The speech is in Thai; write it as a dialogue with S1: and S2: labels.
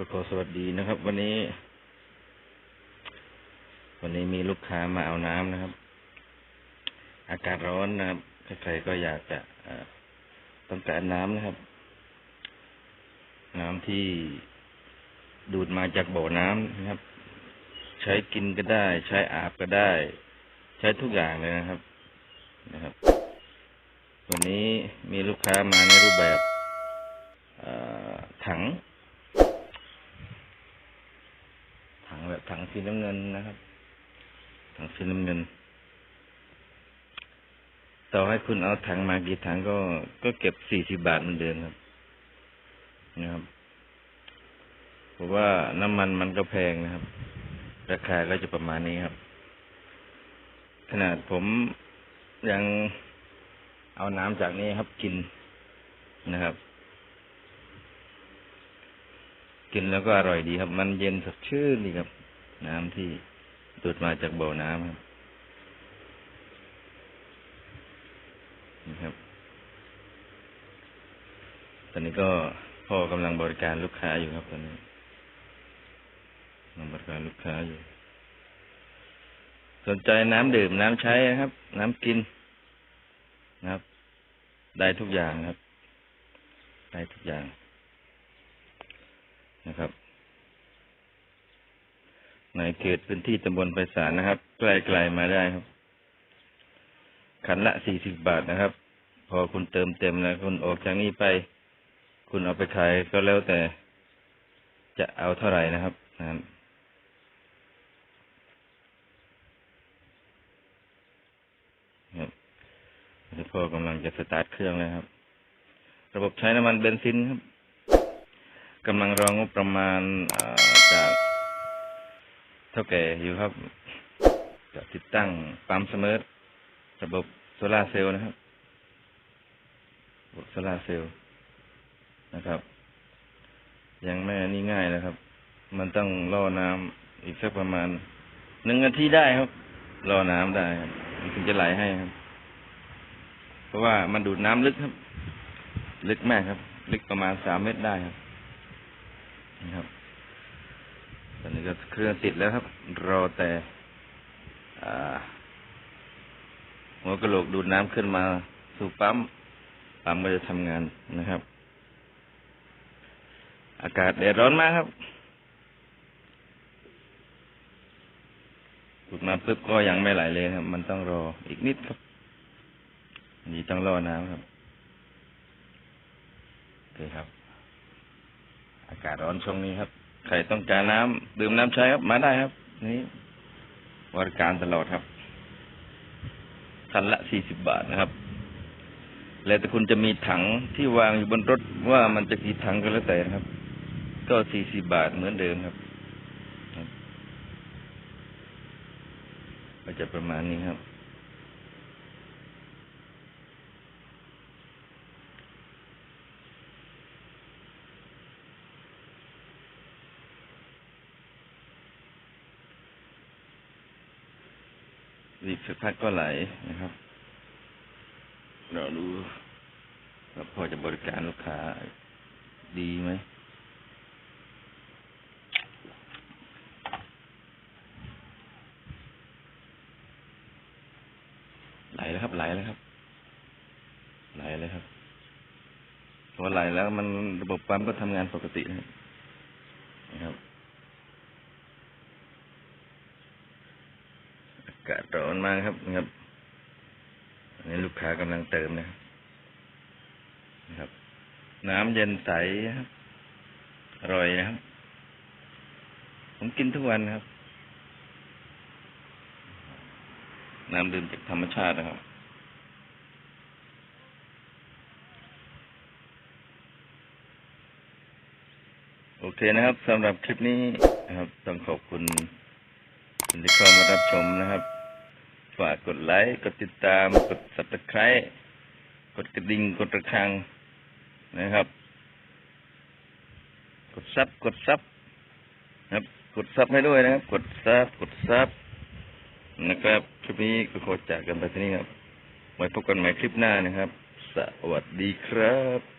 S1: ก็ขอสวัสดีนะครับ วันนี้ วันนี้มีลูกค้ามาเอาน้ำนะครับ อากาศร้อนนะครับใครๆก็อยากจะต้องการน้ำนะครับ น้ำที่ดูดมาจากบ่อน้ำนะครับ ใช้กินก็ได้ ใช้อาบก็ได้ ใช้ทุกอย่างเลยนะครับ นะครับ วันนี้มีลูกค้ามาในรูปแบบถัง ถังแบบถัง สีน้ำเงินนะครับถังสีน้ำเงิน ต่อให้คุณเอาถังมากี่ถังก็ก็เก็บสี่สิบบาทเหมือนเดิมครับ นะครับเพราะว่าน้ำมันมันก็แพงนะครับ ราคาก็จะประมาณนี้ครับ ขนาดผมยังเอาน้ำจากนี้ครับกินนะครับ กินแล้วก็อร่อยดีครับ มันเย็นสดชื่นดีครับ น้ำที่ดูดมาจากบ่อน้ำครับนะครับ ตอนนี้ก็พ่อกำลังบริการลูกค้าอยู่ครับ ตอนนี้กำลังบริการลูกค้าอยู่ สนใจน้ำดื่มน้ำใช้นะครับ น้ำกินนะครับ ได้ทุกอย่างครับ ได้ทุกอย่างนะครับ เขตพื้นที่ตำบลไพศาลนะครับใกล้ๆมาได้ครับ ขันละสี่สิบบาทนะครับ พอคุณเติมเต็มแล้วคุณออกจากนี้ไป คุณเอาไปขายก็แล้วแต่จะเอาเท่าไหร่นะครับนะครับครับพ่อกำลังจะสตาร์ทเครื่องแล้วครับ ระบบใช้น้ำมันเบนซินครับกำลังรองงบประมาณจาก เท่าแก่อยู่ครับ จะติดตั้งปั๊มเสมอระบบโซลาเซลล์นะครับระบบโซลาเซลล์นะครับ ยังไม่นี่ง่ายนะครับ มันต้องล่อน้ำอีกสักประมาณหนึ่งนาทีได้ครับล่อน้ำได้ครับมันถึงจะไหลให้ครับ เพราะว่ามันดูดน้ำลึกครับ ลึกมากครับ ลึกประมาณสามเมตรได้ครับนะครับ ตอนนี้ก็เครื่องติดแล้วครับ รอแต่หัวกระโหลกดูดน้ำขึ้นมาสู่ปั๊ม ปั๊มก็จะทำงานนะครับ อากาศแดดร้อนมากครับดูดมาปุ๊บก็ยังไม่ไหลเลยครับ มันต้องรออีกนิดครับนี่ต้องรอน้ำครับโอเคครับ อากาศร้อนช่วงนี้ครับ ใครต้องการน้ำดื่มน้ำใช้ครับ มาได้ครับ นี่บริการตลอดครับคันละสี่สิบบาทนะครับ แล้วแต่คุณจะมีถังที่วางอยู่บนรถว่ามันจะกี่ถังก็แล้วแต่นะครับ ก็สี่สิบบาทเหมือนเดิมครับครับก็จะประมาณนี้ครับ อีกสักพักก็ไหลนะครับ เราดูว่าพอจะบริการลูกค้าดีไหมไหลแล้วครับ ไหลแล้วครับ ไหลเลยครับพอไหลแล้วมันระบบปั๊มก็ทำงานปกตินะครับ นะครับอากาศร้อนมาครับนะครับอันนี้ลูกค้ากำลังเติมนะครับนะครับ น้ำเย็นใสครับอร่อยนะครับ ผมกินทุกวันครับ น้ำดื่มจากธรรมชาตินะครับโอเคนะครับสำหรับคลิปนี้นะครับ ต้องขอบคุณที่เข้ามารับชมนะครับ ฝากกดไลค์ กดติดตาม กด subscribe กดกระดิ่ง กดระฆังนะครับ กดซับ กดซับนะครับ กดซับให้ด้วยนะครับ กดซับ กดซับนะครับคลิปนี้ก็ขอจากกันไปที่นี่ครับไว้พบกันใหม่คลิปหน้านะครับ สวัสดีครับ